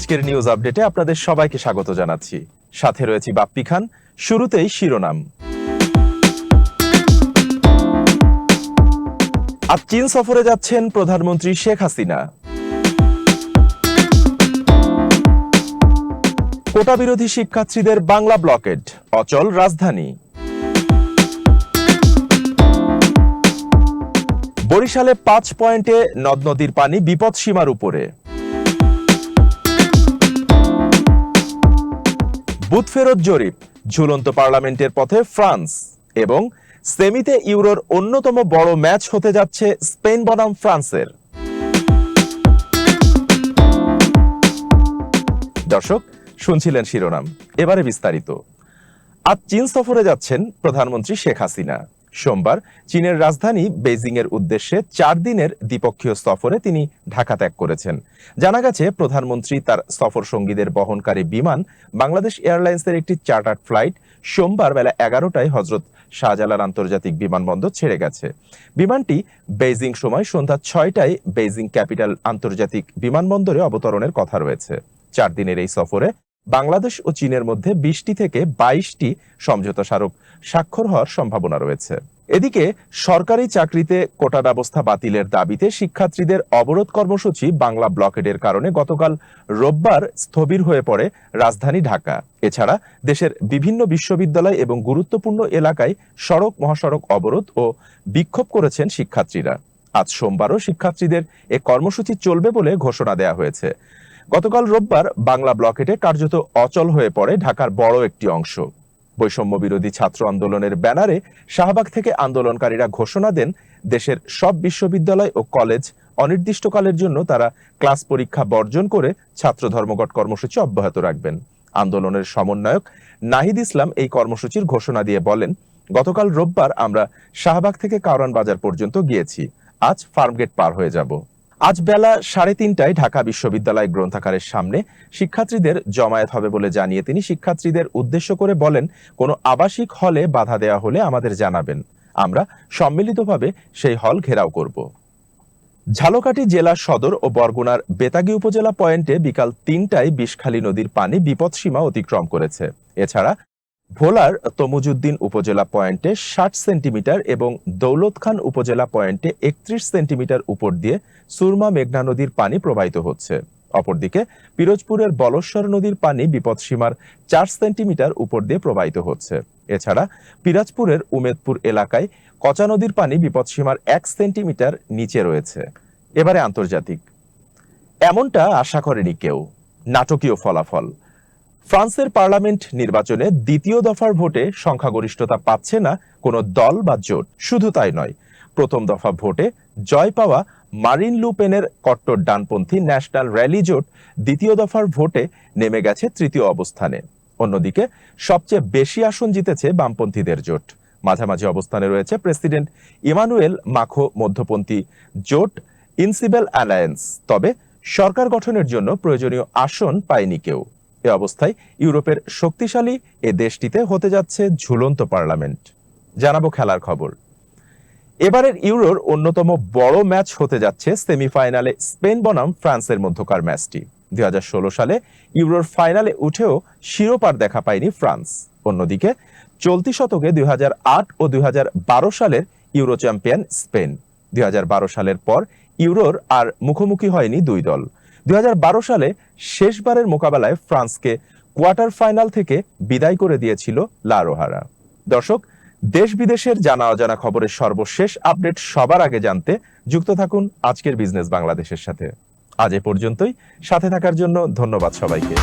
আজকের নিউজ আপডেটে আপনাদের সবাইকে স্বাগত জানাচ্ছি। সাথে রয়েছি বাপ্পি খান, শুরুতেই শিরোনাম। আজ চীন সফরে যাচ্ছেন প্রধানমন্ত্রী শেখ হাসিনা। কোটা বিরোধী শিক্ষার্থীদের বাংলা ব্লকেড অচল রাজধানী। বরিশালে পাঁচ পয়েন্টে নদ নদীর পানি বিপদ সীমার উপরে। বুথ ফেরত জরিপ, ঝুলন্ত পার্লামেন্টের পথে ফ্রান্স এবং সেমিতে ইউরোর অন্যতম বড় ম্যাচ হতে যাচ্ছে স্পেন বনাম ফ্রান্সের। দর্শক, শুনছিলেন শিরোনাম। এবারে বিস্তারিত। আজ চীন সফরে যাচ্ছেন প্রধানমন্ত্রী শেখ হাসিনা। সোমবার চীনের রাজধানী বেজিং এর উদ্দেশ্যে চার দিনের দ্বিপক্ষীয় সফরে তিনি ঢাকা ত্যাগ করেছেন। জানা গেছে, প্রধানমন্ত্রী তার সফর সঙ্গীদের বহনকারী বিমান বাংলাদেশ এয়ারলাইন্সের একটি চার্টার্ড ফ্লাইট সোমবার বেলা এগারোটায় হজরত শাহজালাল আন্তর্জাতিক বিমানবন্দর ছেড়ে গেছে। বিমানটি বেইজিং সময় সন্ধ্যা ছয়টায় বেইজিং ক্যাপিটাল আন্তর্জাতিক বিমানবন্দরে অবতরণের কথা রয়েছে। চার দিনের এই সফরে বাংলাদেশ ও চীনের মধ্যে বিশটি থেকে বাইশটি সমঝোতা স্মারক স্বাক্ষর হওয়ার সম্ভাবনা রয়েছে। এদিকে, সরকারি চাকরিতে কোটা ব্যবস্থা বাতিলের দাবিতে শিক্ষার্থীদের অবরোধ কর্মসূচি বাংলা ব্লকেডের কারণে গতকাল রোববার স্থবির হয়ে পড়ে রাজধানী ঢাকা। এছাড়া, দেশের বিভিন্ন বিশ্ববিদ্যালয় এবং গুরুত্বপূর্ণ এলাকায় সড়ক, মহাসড়ক অবরোধ ও বিক্ষোভ করেছেন শিক্ষার্থীরা। আজ সোমবারও শিক্ষার্থীদের এ কর্মসূচি চলবে বলে ঘোষণা দেয়া হয়েছে। গতকাল রোববার বাংলা ব্লকেটে কার্যত অচল হয়ে পড়ে ঢাকার বড় একটি অংশ। বৈষম্য বিরোধী ছাত্র আন্দোলনের ব্যানারে শাহবাগ থেকে আন্দোলনকারীরা ঘোষণা দেন, দেশের সব বিশ্ববিদ্যালয় ও কলেজ অনির্দিষ্টকালের জন্য তারা ক্লাস পরীক্ষা বর্জন করে ছাত্র ধর্মঘট কর্মসূচি অব্যাহত রাখবেন। আন্দোলনের সমন্বয়ক নাহিদ ইসলাম এই কর্মসূচির ঘোষণা দিয়ে বলেন, গতকাল রোববার আমরা শাহবাগ থেকে কারওয়ান বাজার পর্যন্ত গিয়েছি। আজ ফার্মগেট পার হয়ে যাব। আজ বেলা সাড়ে তিনটায় ঢাকা বিশ্ববিদ্যালয় গ্রন্থাগারের সামনে শিক্ষার্থীদের জমায়েত হবে বলে জানিয়ে তিনি শিক্ষার্থীদের উদ্দেশ্য করে বলেন, কোনো আবাসিক হলে বাধা দেওয়া হলে আমাদের জানাবেন। আমরা সম্মিলিতভাবে সেই হল ঘেরাও করব। ঝালকাঠি জেলা সদর ও বরগুনার বেতাগী উপজেলা পয়েন্টে বিকাল তিনটায় বিষখালী নদীর পানি বিপদসীমা অতিক্রম করেছে। এছাড়া ভোলার তমুজুদ্দিন উপজেলা পয়েন্টে ষাট সেন্টিমিটার এবং দৌলত খান উপজেলা পয়েন্টে একত্রিশ সেন্টিমিটার উপর দিয়ে সুরমা মেঘনা নদীর পানি প্রবাহিত হচ্ছে। অপরদিকে পিরোজপুরের বলস্বর নদীর পানি বিপদসীমার চার সেন্টিমিটার উপর দিয়ে প্রবাহিত হচ্ছে। এছাড়া পিরাজপুরের উমেদপুর এলাকায় কচা নদীর পানি বিপদসীমার এক সেন্টিমিটার নিচে রয়েছে। এবারে আন্তর্জাতিক। এমনটা আশা করেনি কেউ। নাটকীয় ফলাফল। ফ্রান্সের পার্লামেন্ট নির্বাচনে দ্বিতীয় দফার ভোটে সংখ্যাগরিষ্ঠতা পাচ্ছে না কোনো দল বা জোট। শুধু তাই নয়, প্রথম দফা ভোটে জয় পাওয়া মারিন লুপেনের কট্টর ডানপন্থী ন্যাশনাল র্যালি জোট দ্বিতীয় দফার ভোটে নেমে গেছে তৃতীয় অবস্থানে। অন্যদিকে, সবচেয়ে বেশি আসন জিতেছে বামপন্থীদের জোট। মাঝামাঝি অবস্থানে রয়েছে প্রেসিডেন্ট ইমানুয়েল মাখো মধ্যপন্থী জোট ইনসিবেল অ্যালায়েন্স। তবে সরকার গঠনের জন্য প্রয়োজনীয় আসন পায়নি কেউ। এ অবস্থায় ইউরোপের শক্তিশালী এ দেশটিতে হতে যাচ্ছে ঝুলন্ত পার্লামেন্ট। জানাব খেলার খবর। এবারের ইউরোর অন্যতম বড় ম্যাচ হতে যাচ্ছে সেমিফাইনালে স্পেন বনাম ফ্রান্সের মধ্যকার ম্যাচটি। দুই হাজার ষোলো সালে ইউরোর ফাইনালে উঠেও শিরোপার দেখা পায়নি ফ্রান্স। অন্যদিকে চলতি শতকে দুই হাজার আট ও দুই হাজার বারো সালের ইউরো চ্যাম্পিয়ন স্পেন। দুই হাজার বারো সালের পর ইউরোর আর মুখোমুখি হয়নি দুই দল। দুই সালে শেষবারের মোকাবেলায় ফ্রান্সকে কোয়ার্টার ফাইনাল থেকে বিদায় করে দিয়েছিল লারোহারা দর্শক, দেশ বিদেশের জানা অজানা খবরের সর্বশেষ আপডেট সবার আগে জানতে যুক্ত থাকুন আজকের বিজনেস বাংলাদেশের সাথে। আজ এ পর্যন্তই, সাথে থাকার জন্য ধন্যবাদ সবাইকে।